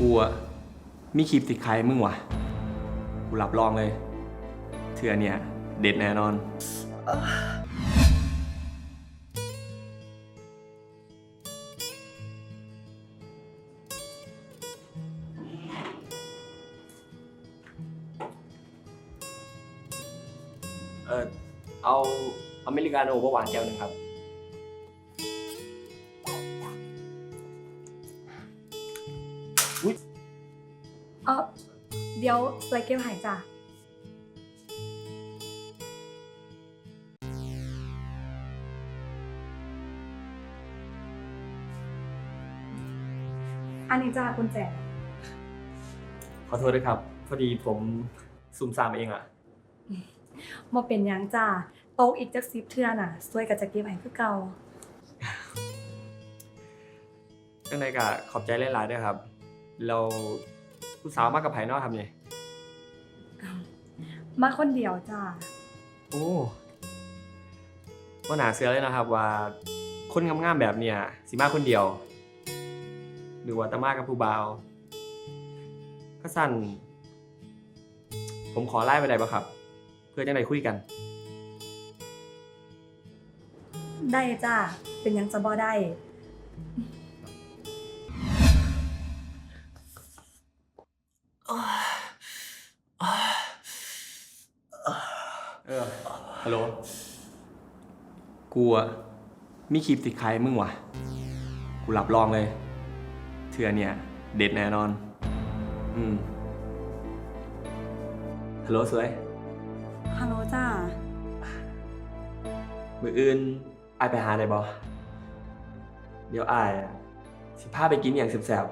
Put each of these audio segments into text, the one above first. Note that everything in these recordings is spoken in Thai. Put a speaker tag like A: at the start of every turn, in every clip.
A: กูอะมีคลิปติดใครมึงวะ กูรับรองเลย เทือเนี่ย เด็ดแน่นอน เออเอาอเมริกาโน่เบาหวานแก้วหนึ่งครับ
B: ดี๋ยวสวยเก็บหายจ้ะ อันนี้จ้ากุญแจ
A: ขอโทษด้วยครับ พอดีผมซุ่มซ่ามเองอะ
B: มาเป็นหยังจ้าโต๊ะอีกจักสิบเทื่อน่ะสวยกับจะเก็บหายคือเก่า
A: ยังไงก็ขอบใจหลายๆด้วยครับ เราผู้สาวมากกับไผ่นอกครับเนี่ย
B: มาคนเดียวจ้า
A: โอ้ว่าหนาเสือเลยนะครับว่า คนงามๆแบบเนี่ยสิมาคนเดียว หรือว่าแตะมากับผู้บ่าวก็สั่น ผมขอไล่ไปได้ปะครับ เพื่อจะได้คุยกัน
B: ได้จ้าเป็นหยังจะบ่ได้
A: ฮัลโหล กูอะมีคลิปติดใครมึงวะ กูรับรองเลย เทือเนี่ย เด็ดแน่นอน อืม ฮัลโหลสวย
B: ฮัลโหลจ้า
A: มืออื่นอายไปหาได้บ่เดี๋ยวอายอะสิพาไปกินอย่างแซ่บ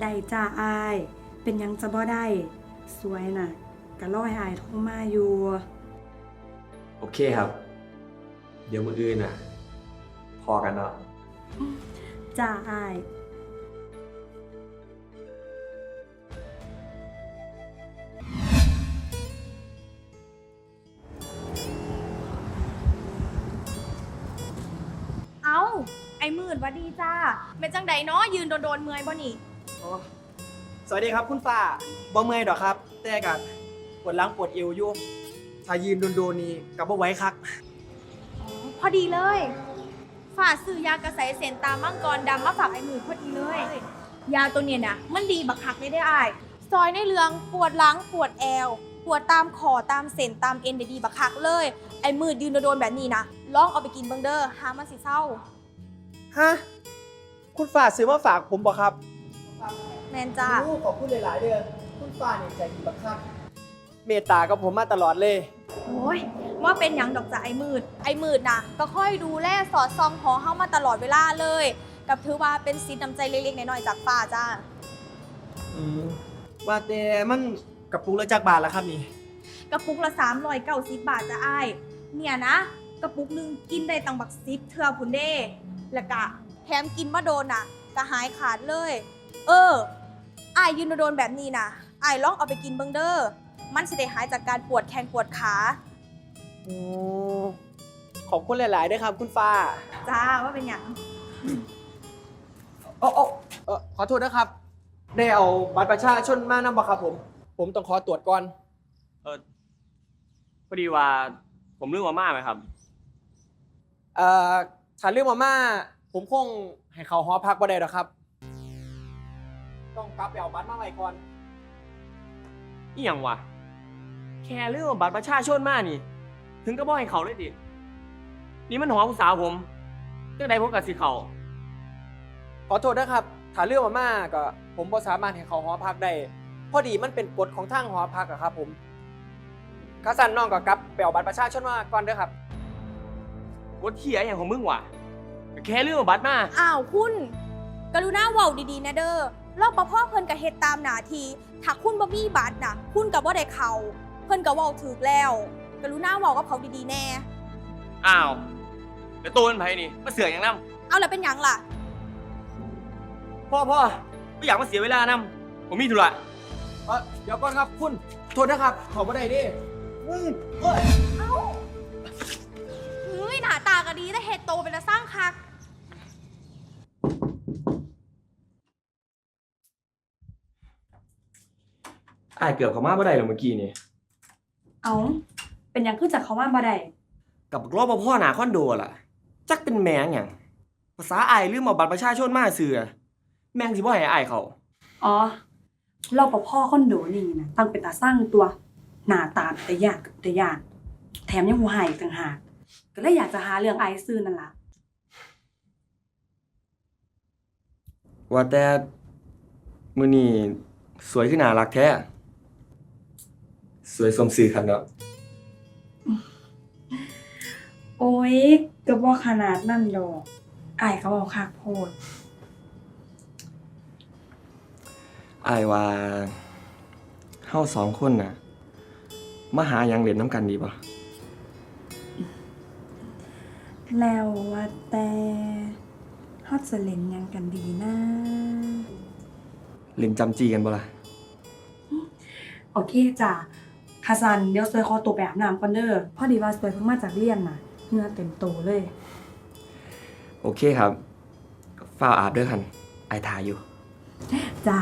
B: ได้จ้าอาย เป็นหยังจะบ่ได้ สวยน่ะกะร้อยอายโทรมาอยู่
A: ๆโอ เคครับ เดี๋ยวมืออื่นอะ พอกันเนาะ
B: จ้าอาย
C: เอ้า ไอ้มืดหวัดดีจ้าเป็นจังใดเนาะยืนโดนๆเมื่อยบ่นี่
D: อ๋อสวัสดีครับคุณฝ้าบ่เมื่อยดอกครับ แต่กัปวดหลังปวดเอวอยู่ ถ้ายืนโดนๆนี่กับบ่ไหว้คัก
C: อ๋อพอดีเลย ฝากซื้อยากระใสเซนตามมังกรดำมาฝากไอ้มืดพอดีเลย ยาตัวเนี้ยนะมันดีบักคักเลยได้อ้ายซอยในเรืองปวดหลังปวดแอว ปวดตามคอตามเส้นตามเอ็นได้ดีบักคักเลย ไอ้มืดยืนโดนๆแบบนี้นะลองเอาไปกินเบิ่งเด้อหามันสิเศร้า
D: ฮะ คุณฝ้าซื้อมาฝากผมบ่ครับ
C: แมนจ้า
D: โอ้ขอบคุณหลาย ๆ เด้อคุณฝ้านี่ใจดีบักคัก เมตตากับผมมาตลอดเลย
C: โอ้ยว่าเป็นหยังดอกจ้ะไอ้มืด ไอ้มืดนะก็ค่อยดูแลสอดส่องหอเฮามาตลอดเวลาเลย กับถือว่าเป็นสินน้ำใจเล็กๆน้อยๆจากฟ้าจ้า
D: อืมว่าแต่มันกระปุกละจักบาทละครับนี่
C: กระปุกละ390บาทจะอ้ายเนี่ยนะ กระปุกหนึงกินได้ตังบักซิปเทื่อพุ่นเด้แล้วก็แถมกินมาโดนน่ะก็หายขาดเลย เอออ้ายยืนโดนๆแบบนี้นะอ้ายลองเอาไปกินเบิ่งเด้อ มันสิได้หายจากการปวดแขนปวดขา
D: โอ้ขอบคุณหลายๆด้วยครับคุณฝ้า
C: จ้าว่าเป็นหยัง
D: โอ้โอ้เออขอโทษนะครับ ได้เอาบัตรประชาชนมานำบ่ครับผม ผมต้องขอตรวจก่อน
A: เออพอดีว่าผมเรื่องมาม่าไหมครับ
D: เอ่อถ้าเรื่องมาม่า ผมคงให้เขาหอพักบ่ได้หรอกครับ ต้องกลับไปเอาบัตรมาไว้ก่อน
A: อีหยังวะ แค่เรื่องบัตรประชาชนมานี่ ถึงก็บอกให้เขาเลยดิ นี่มันหอผู้สาวผมจังใดผมกับสิเขา
D: ขอโทษนะครับถ้าเรื่องมาม่าก็ผมบ่สามารถให้เขาหอพักได้ พอดีมันเป็นกฎของทางหอพักอะครับ ผมข้าสันน้องก็กลับไปเอาบัตรประชาชนมาก่อนเด้อครับ
A: กดเขี่ยอหย่างของมึงวะก็แค่เรื่องบัตรมา
C: อ้าวคุณ กรุณาเว้าดีๆนะเด้อรอบประพ่อเพิ่นก็เฮ็ดตามหน้าที่ถ้าคุณบ่มีบัตรน่ะ คุณก็บ่ได้เข้า เพิ่นก็เว้าถูกแล้วกรุณาเว้ากับเขาดีๆแน่
A: อ้าวแล้วตัวมันไผนี่มาเสือกอย่างนั้น
C: เอาแล้วเป็นหยังล่ะ
A: พ่อพ่อไม่อยากมาเสียเวลานำผมมีธุระ
D: เออเดี๋ยวก่อนครับคุณโทษนะครับขอบ่ได้ดิอืมเอ้ย
C: เอ้าเฮ้ยหน้าตาก็ดีแต่เฮ็ดโตเป็นตาสร้างคัก
A: ไอ้ายเกือบเข้ามาบ่ได้แล้วเมื่อกี้นี่
B: เอาเป็นหยังขึ้นจากเขาว่าบ่ได้
A: กับรอบพ่อหนาคอนโดล่ะ จักเป็นแมงหยังภาษาไอ้ายลืมเอาบัตรประชาชนมาเสือแมงสิบ่ให้ไอ้ายเขา
B: อ๋อเรากับพ่อคอนโดนี่นะตั้งเป็นตาสร้างตัว หน้าตาแต่ยากแต่ยากแถมยังหัวหายอีกต่างหากก็เลยอยากจะหาเรื่องไอซ์ซื่อนั่นล่ะ
A: ว่าแต่มื้อนี้สวยขึ้นน่ารักแท้ สวยสมซื่อคันเนาะ
B: โอ้ยก็บ่ขนาดนั่นดอกอายเขาเอาคากโพด
A: อายว่าเฮาสองคนน่ะมาหาหยังเล่นน้ำกันดีป่ะ
B: แล้วว่าแต่เฮาจะเล่นหยังกันดีนะ
A: เล่นจำจีกันบ่ล่ะ
B: โอเคจ้ะ คาซันเดี๋ยวสวยขอตัวไปอาบน้ำก่อนเด้อพอดีว่าสวยเพิ่งมาจากเรียนน่ะเหงื่อเต็มโตวเลย
A: โอเคครับฝ้าวอาบเด้อคันไอายถ่ายอยู่
B: จ้า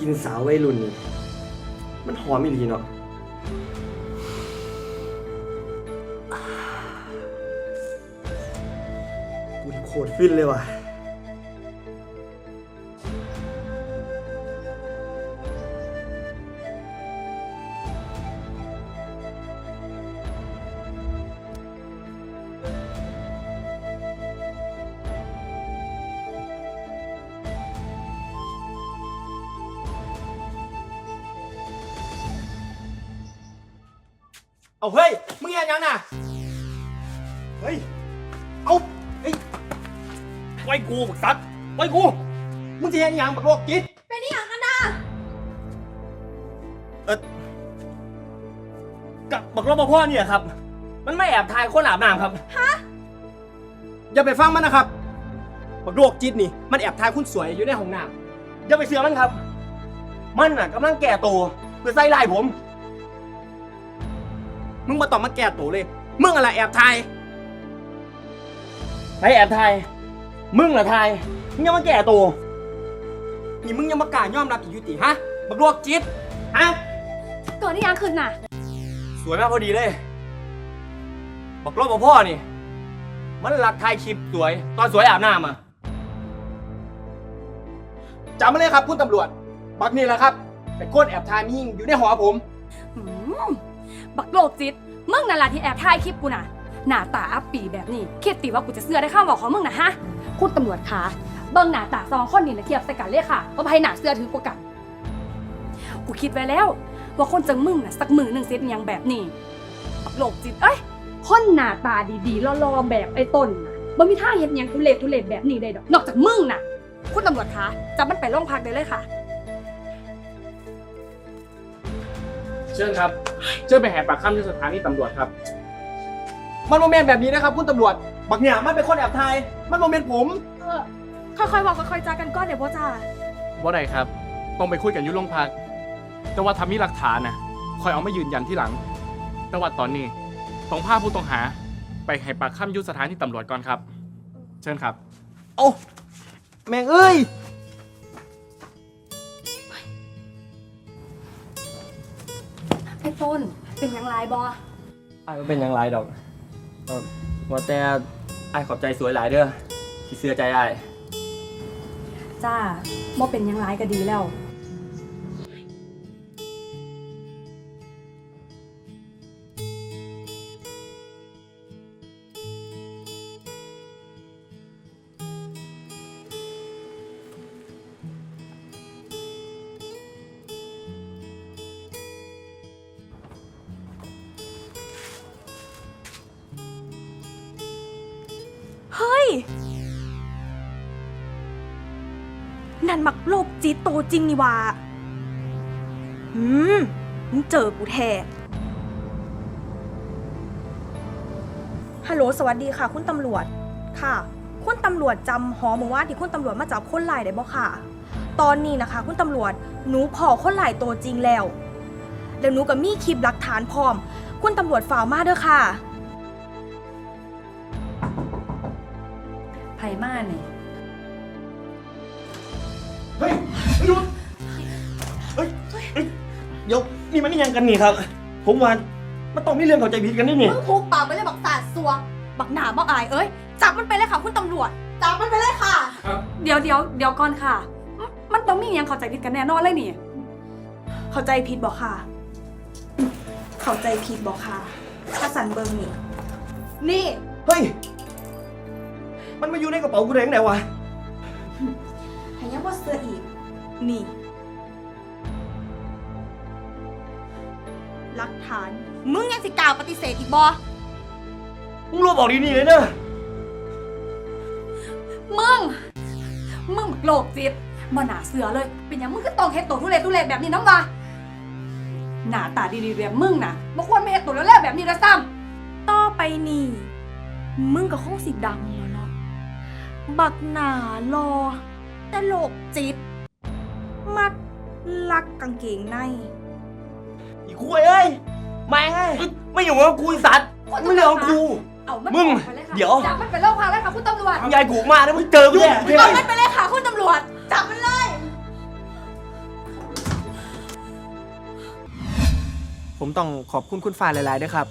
A: กินสาววัยรุ่นนี่มันหอมอีหลีเนาะกูโคตรฟินเลยว่ะ
D: เอาเฮ้ย มึงเห็นยังน่ะ เฮ้ย เอาเฮ้ยไว้กูบักสัตว์ไว้กู มึงจะเห็นยังบักโลกจิต
C: เป็นนี่อย่างกันนะ
A: กับบักรบพ่อเนี่ยครับ มันไม่แอบถ่ายคนอาบน้ำครับ
D: อย่าไปฟังมันนะครับบักโลกจิตนี่ มันแอบถ่ายคุณสวยอยู่ในห้องน้
A: อย่าไปเสือมันครับ มันน่ะกำลังแก่ตัวเพื่อใส่ลายผมำ
D: มึงมาตอบมาแก้ตัวเลย มึงอะไรแอบถ่าย
A: ไปแอบถ่ายมึงเหรอถ่ายมึงยังมาแก่ตัว
D: นี่มึงยังมากล้ายอมรับอีกอยุติฮะบักโลกจิตฮะ
B: เกิดได้ยังขึ้นน่ะ
A: สวยมากพอดีเลยบอกรบพ่อนี่ มันหลักถ่ายคลิปสวย ตอนสวยอาบน้ำอะ
D: จำมาเลยครับคุณตำรวจ บักนี่แหละครับเป็นคนแอบถ่ายมียิงอยู่ในหอผม
B: หืมบักโลกจิต มึงนั่นล่ะที่แอบถ่ายคลิปกูน่ะ หน้าตาอัปปีแบบนี้คิดติว่ากูจะเสื้อได้ข้ามบอกของมึงนะฮะ คุณตำรวจคะเบิ่งหน้าตาสองคนนี่นะเทียบใส่กันเลยค่ะว่าใครหน้าเสื้อถือกว่ากัน กูคิดไว้แล้ว ว่าคนจังมึงน่ะสักมือหนึ่งเซตยังแบบนี้บักโลกจิต เอ้ย คนหน้าตาดีๆรอๆแบบไอ้ต้นน่ะบ่มีท่าเห็นยังทุเลศทุเลศแบบนี้ได้ดอก นอกจากมึงน่ะ คุณตำรวจคะจับมันไปโรงพักได้เลยค่ะ
E: ชิญครับ เชิญไปแหกปากคำที่สถานีตำรวจครับ
D: มันโมเมนต์แบบนี้นะครับคุณตำรวจ บักเนี่ยมันเป็นคนแอบถ่าย มันโมเมนต์ผม
B: เออค่อยๆบอกค่อยๆจากันก่อนเดี๋ยวพ่อจ้า
E: ว่าไดครับ ต้องไปคุยกันอยุ่โรงพัก แต่ว่าทำมีหลักฐานนะคอยเอามายืนยันที่หลัง แต่ว่าตอนนี้ต้องพาผู้ต้องหา ไปให้ปากคำอยุสถานีตำรวจก่อนครับ เชิญครับ
D: โอ้แม่งเอ้ย
B: ต้นเป็นหยังไงบอ
A: ไอ้ายบ่เป็นหยังไรดอกเอ่อว่าแต่ไอ้ายขอบใจสวยหลายเด้อที่เสื้อใจไอ้าย
B: จ้าบ่เป็นหยังไงก็ดีแล้ว
C: เฮ้ย นั่นมักโลกจีโตจริงนี่ว่าอืมมึงเจอกูแท้ฮัลโหลสวัสดีค่ะ คุณตำรวจ ค่ะ คุณตำรวจจำหอหมื่ว่านที่คุณตำรวจมาจับคนหลายได้บ่ค่ะ ตอนนี้นะคะ คุณตำรวจ หนูพอคนหลายตจริงแล้ว แล้วหนูก็มีคลิปหลักฐานพร้อม คุณตำรวจฝ่าวมาเด้อค่ะ
B: นี่
A: เฮ้ยหยุดเฮ้ยเฮ้ยเดี๋ยวนี่มันนี่ยังกันนี่ครับ ผมว่ามันต้องมีเรื่องเข้าใจผิดกันนี่นี่
C: มึงพูกปากไปเลยบักสาดซัว บักหนาบักอายเอ้ย จับมันไปเลยค่ะคุณตำรวจ จับมันไปเลยค่ะ
B: เดี๋ยวเดี๋ยวเดี๋ยวก่อนค่ะ มันมันต้องมีอหยังเข้าใจผิดกันแน่นอนเลยนี่
C: เข้าใจผิดบอกค่ะ เข้าใจผิดบอกค่ะ ถ้าสันเบิงนี่ นี่
A: เฮ้ย มันมาอยู่ในกระเป๋ากูได้ยังไงวะ
C: ให้ยังบ่เสื้ออีก นี่หลักฐาน มึงยังสิกล่าวปฏิเสธอีกบอ
A: มึงรวบออกดีๆเลยเนอะ
B: มึง มึงบักโลกจิตบ่หนาเสือเลย เป็นหยังมึงก็ต้องเฮ็ดตัวทุเรศทุเรศแบบนี้น้ำวะหน้าตาดีๆแบบมึงน่ะบ่ควรไม่เฮ็ดตัวแล้วๆแบบนี้ละซ้
C: ต่อไปนี่ มึงก็คงสิดังแล้วเนาะ บักหนารอแต่โลกจิตมัดลักกางเกงใน
A: อีคุยเอ้ยแม่งเอ้ยไม่อยู่กับกูไอ้สัตว์ไม่เรื่องของกูำ
B: เอามัน
A: มึง
B: ออกไปลค่ะ
A: เดี๋ยว
B: จับมันไปโรงพักเลยค่ะคุณตำรวจ
A: ยายกูมาแล้วมึงเจอกูแน่
C: เอามันไปเลยค่ะคุณตำรวจ จับมันเลย
D: ผมต้องขอบคุณคุณฟ้าหลายๆด้วยครับ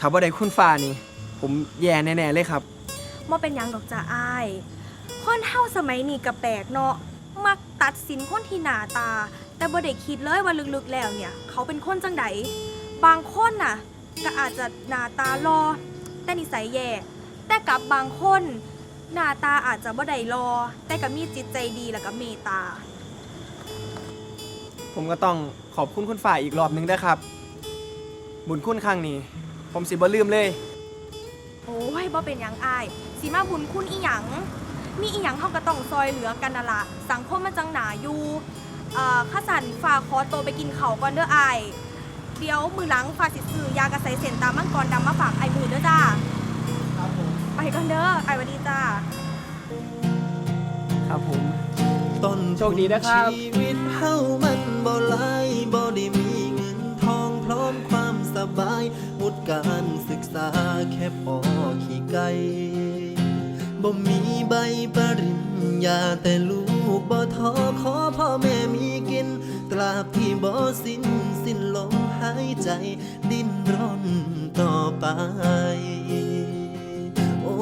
D: ถ้าว่าได้คุณฟ้านี่ ผมแย่แน่ๆเลยครับ
C: มาเป็นหยังดอกจ้าอาย คนเท่าสมัยนี้ก็แปลกเนาะ มักตัดสินคนที่หน้าตา แต่บ่ได้คิดเลยว่าลึกๆแล้วเนี่ย เขาเป็นคนจังไดบางคนน่ะ ก็อาจจะหน้าตารอแต่นิสัยแย่แต่กับบางคนหน้าตาอาจจะบ่ได้รอแต่ก็มีจิตใจดีแล้วก็เมตตา
D: ผมก็ต้องขอบคุณคุณฟ้าอีกรอบหนึงด้วยครับ บุญคุณครั้งนี้ ผมสิบ่ลืมเลย
C: โอ้ยบ่เป็นหยังอาย สีมาบุญคุณอีหยัง มีอีหยังเฮาก็ต้องซอยเหลือกันน่ะละสังคมมันจังหนาอยู่เอ่อข้าสันฝากขอตัวไปกินเขาวก่อนเด้ออายเดี๋ยวมือหลังฝากสิซื้อยากระใสเส้นตามมังกรดำมาฝากไอ้มือเด้อจ้าไปก่อนเด้อไอ้หวัดดีจ้า
D: ครับผม
F: ต้น
D: โชคดีนะครับ
F: ชีวิตเฮามันบ่หลายบ่ได้มีเงินทองพร้อมความสบายวุฒิการศึกษาแค่พอขี่ไก่ บ่มีใบปริญญาแต่ลูกบ่ท้อขอพ่อแม่มีกิน ตราบที่บ่สิ้นสิ้นลมหายใจ ดิ้นรนต่อไป โอ้